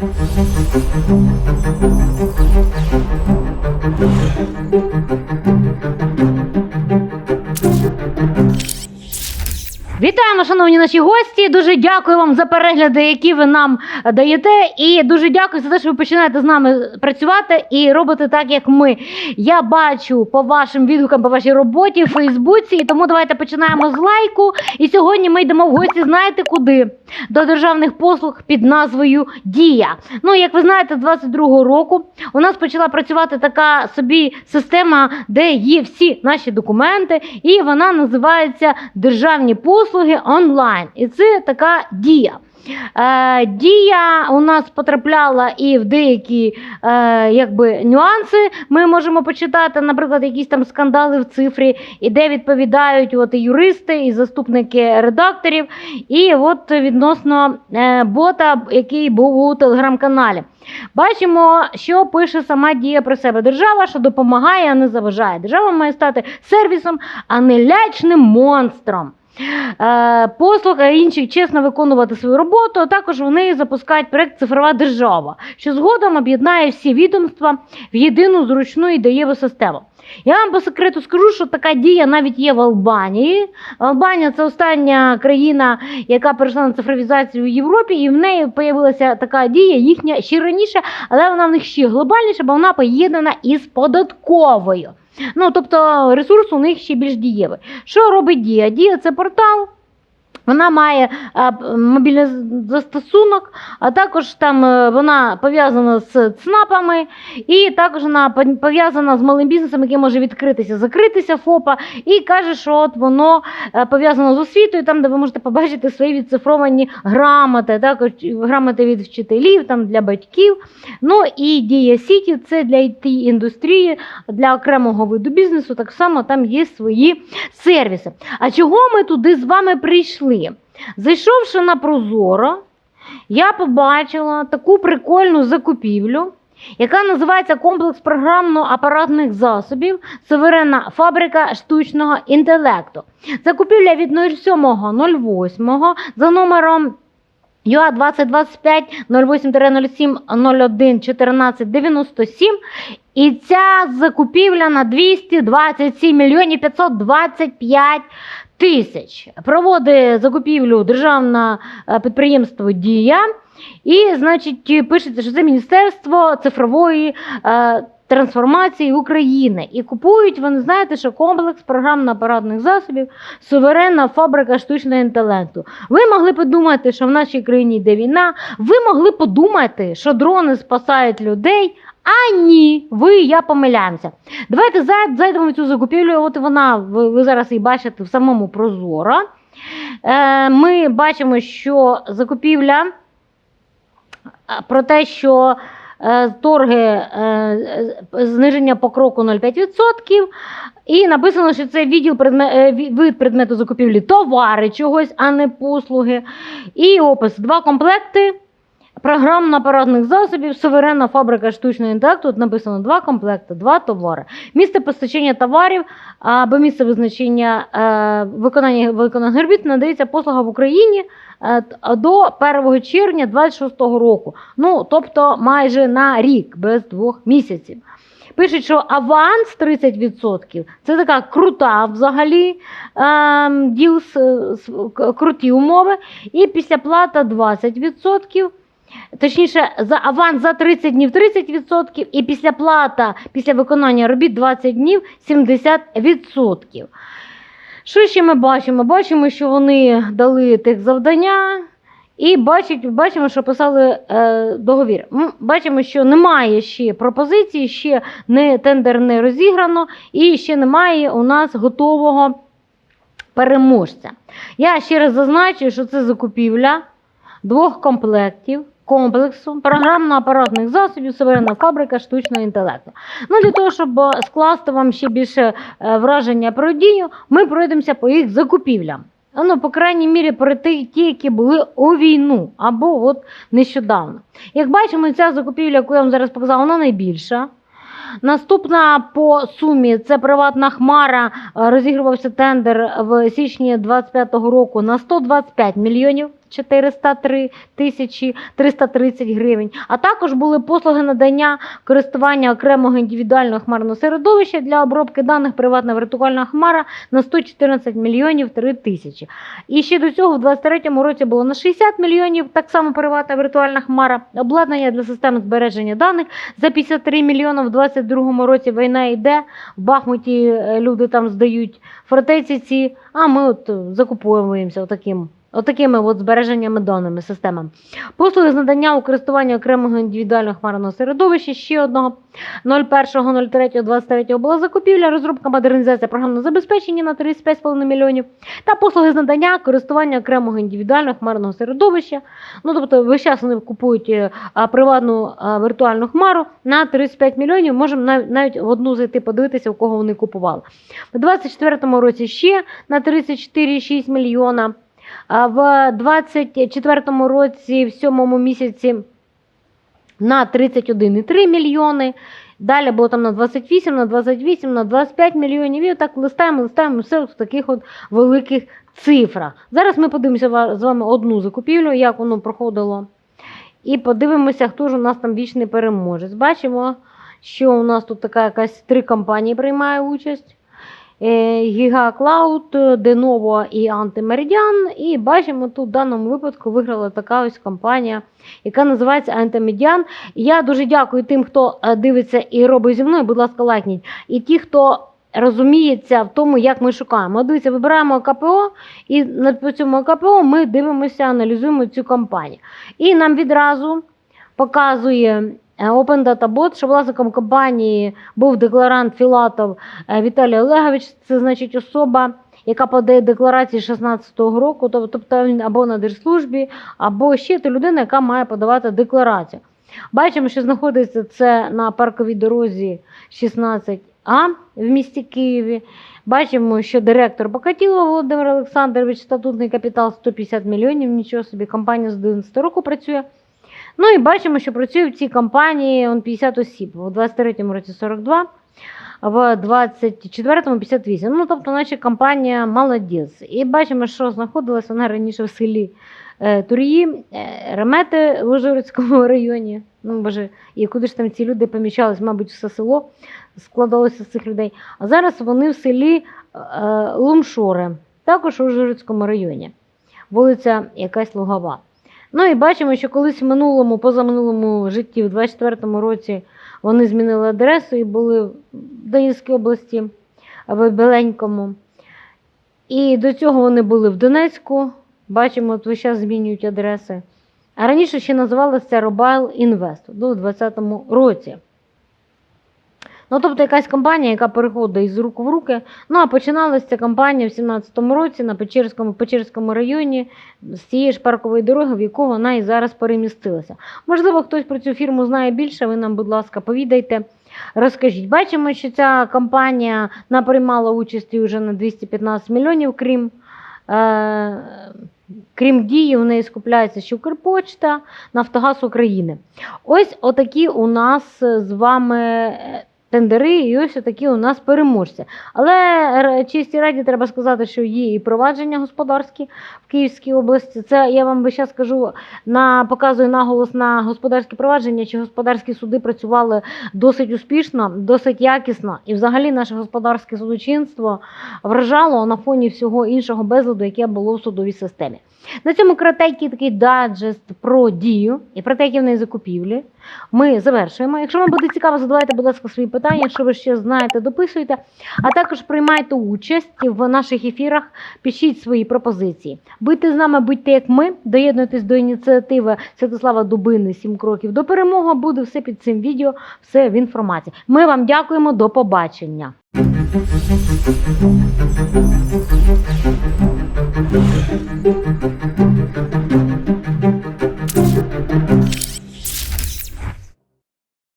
Thank you. Вітаємо, шановні наші гості. Дуже дякую вам за перегляди, які ви нам даєте. І дуже дякую за те, що ви починаєте з нами працювати і робите так, як ми. Я бачу по вашим відгукам, по вашій роботі в Фейсбуці. І тому давайте починаємо з лайку. І сьогодні ми йдемо в гості. Знаєте куди? До державних послуг під назвою Дія. Ну, як ви знаєте, з 22-го року у нас почала працювати така собі система, де є всі наші документи, і вона називається Державні послуги онлайн. І це така дія. Е, дія у нас потрапляла і в деякі е, якби, нюанси. Ми можемо почитати, наприклад, якісь там скандали в цифрі, і де відповідають от, і юристи, і заступники редакторів. І от відносно е, бота, який був у телеграм-каналі. Бачимо, що пише сама дія про себе. Держава, що допомагає, а не заважає. Держава має стати сервісом, а не лячним монстром. Е, послуг, а інших чесно виконувати свою роботу. а Також вони запускають проект Цифрова держава, що згодом об'єднає всі відомства в єдину зручну і дієву систему. Я вам по секрету скажу, що така дія навіть є в Албанії. Албанія це остання країна, яка перейшла на цифровізацію в Європі, і в неї з'явилася така дія, їхня ще раніше, але вона в них ще глобальніша, бо вона поєднана із податковою. Ну, тобто ресурс у них ще більш дієвий. Що робить Дія? Дія це портал. Вона має е, мобільний застосунок, а також там е, вона пов'язана з ЦНАПами, і також вона пов- пов'язана з малим бізнесом, який може відкритися, закритися ФОПа, і каже, що от воно е, пов'язано з освітою, там, де ви можете побачити свої відцифровані грамоти, також грамоти від вчителів, там для батьків. Ну і Дія Сіті це для it індустрії, для окремого виду бізнесу. Так само там є свої сервіси. А чого ми туди з вами прийшли? Зайшовши на Прозоро, я побачила таку прикольну закупівлю, яка називається комплекс програмно-апаратних засобів Суверенна фабрика штучного інтелекту. Закупівля від 07.08 за номером ЮА 2025 08 01 14 97 і ця закупівля на 227 мільйонів 525 тисяч. Проводить закупівлю державне підприємство Дія. І, значить, пишеться, що це Міністерство цифрової е, трансформації України. І купують, вони знаєте, що комплекс програмно-апаратних засобів, суверенна фабрика штучного інтелекту. Ви могли подумати, що в нашій країні йде війна. Ви могли подумати, що дрони спасають людей. А ні, ви я помиляємося. Давайте зайдемо в цю закупівлю. От вона, ви, зараз її бачите в самому Прозоро. Е, ми бачимо, що закупівля про те, що е, торги е, зниження по кроку 0,5%. І написано, що це відділ предме, е, вид предмету закупівлі товари чогось, а не послуги. І опис: два комплекти. Програмно-апаратних засобів, суверенна фабрика штучного інтелекту. Тут написано два комплекти, два товари. Місце постачання товарів або місце визначення е, виконання виконаних робіт надається послуга в Україні е, до 1 червня 2026 року. Ну, тобто майже на рік, без двох місяців. Пишуть, що аванс 30% це така крута взагалі ем, діл, круті умови. І післяплата 20%. Точніше, за аванс за 30 днів 30% і післяплата після виконання робіт 20 днів 70%. Що ще ми бачимо? Бачимо, що вони дали тих завдання. І бачить, бачимо, що писали е, договір. М, Бачимо, що немає ще пропозиції, ще не, тендер не розіграно, і ще немає у нас готового переможця. Я ще раз зазначу, що це закупівля двох комплектів. Комплексу програмно-апаратних засобів, суверенна фабрика штучного інтелекту. Ну, для того, щоб е, скласти вам ще більше е, враження про дію, ми пройдемося по їх закупівлям. Ну, по крайній мірі, про ті, які були у війну або от нещодавно. Як бачимо, ця закупівля, яку я вам зараз показала, вона найбільша. Наступна по сумі це приватна хмара. Е, Розігрувався тендер в січні 25-го року на 125 мільйонів. 403 тисячі 330 гривень. А також були послуги надання користування окремого індивідуального хмарного середовища для обробки даних приватна віртуальна хмара на 114 мільйонів 3 тисячі. І ще до цього в 2023 році було на 60 мільйонів, так само приватна віртуальна хмара, обладнання для системи збереження даних за 53 мільйони в 2022 році війна йде, в Бахмуті е, люди там здають фортеці ці, а ми от е, закуповуємося отаким. Отакими от збереженнями даними системами. Послуги з надання у користування окремого індивідуального хмарного середовища ще одного 01.03.23 була закупівля, розробка модернізація програмного забезпечення на 35,5 мільйонів та послуги з надання користування окремого індивідуального хмарного середовища. Ну тобто весь час вони купують е, приватну віртуальну хмару на 35 мільйонів. Можемо нав- навіть в одну зайти подивитися, у кого вони купували. У 2024 році ще на 34,6 мільйона. В 2024 році, в сьомому місяці, на 31,3 мільйони. Далі було там на 28, на 28, на 25 мільйонів. І отак листаємо, листаємо все в таких от великих цифрах. Зараз ми подивимося з вами одну закупівлю, як воно проходило. І подивимося, хто ж у нас там вічний переможець. Бачимо, що у нас тут така якась три компанії приймає участь. Giga Cloud, Denovo і Antimeridian. І бачимо, тут в даному випадку виграла така ось компанія, яка називається Antimeridian. Я дуже дякую тим, хто е, дивиться і робить зі мною, будь ласка, лайкніть. І ті, хто розуміється в тому, як ми шукаємо. Дивіться, вибираємо КПО, і на цьому КПО ми дивимося, аналізуємо цю компанію. І нам відразу показує Open Data Bot, що власником компанії був декларант Філатов е, Віталій Олегович. Це значить особа, яка подає декларації 16-го року, тобто він або на держслужбі, або ще то людина, яка має подавати декларацію. Бачимо, що знаходиться це на парковій дорозі 16А в місті Києві. Бачимо, що директор Бакатіло Володимир Олександрович, статутний капітал 150 мільйонів, нічого собі, компанія з 11 року працює. Ну і бачимо, що працює в цій компанії он 50 осіб. У 23-му році 42, в 24-му 58. Ну, тобто, наче компанія молодець. І бачимо, що знаходилася вона раніше в селі е, Турії, е, Ремети в Ужгородському районі. Ну, боже, і куди ж там ці люди поміщались, мабуть, все село складалося з цих людей. А зараз вони в селі е, Лумшори, також у Ужгородському районі. Вулиця якась Лугова. Ну і бачимо, що колись в минулому, позаминулому житті, в 24-му році, вони змінили адресу і були в Донецькій області, в Беленькому. І до цього вони були в Донецьку. Бачимо, от весь час змінюють адреси. А раніше ще називалося Робайл Інвест у 2020 році. Ну, тобто якась компанія, яка переходить із рук в руки. Ну, а починалася ця компанія в 17-му році на Печерському, Печерському районі з цієї ж паркової дороги, в яку вона і зараз перемістилася. Можливо, хтось про цю фірму знає більше, ви нам, будь ласка, повідайте. Розкажіть, бачимо, що ця компанія наприймала участі вже на 215 мільйонів, крім, е, крім дії, у неї скупляється ще Укрпочта, Нафтогаз України. Ось отакі у нас з вами е, тендери, і ось такі у нас переможці. Але р- чистій раді треба сказати, що є і провадження господарські в Київській області. Це я вам би зараз скажу на показую наголос на господарські провадження, чи господарські суди працювали досить успішно, досить якісно, і взагалі наше господарське судочинство вражало на фоні всього іншого безладу, яке було в судовій системі. На цьому коротенький такий даджест про дію і про те, які в неї закупівлі ми завершуємо. Якщо вам буде цікаво, задавайте, будь ласка, свої питання. Якщо ви ще знаєте, дописуйте. А також приймайте участь в наших ефірах, пишіть свої пропозиції. Будьте з нами, будьте як ми, доєднуйтесь до ініціативи Святослава Дубини сім кроків до перемоги. Буде все під цим відео, все в інформації. Ми вам дякуємо, до побачення.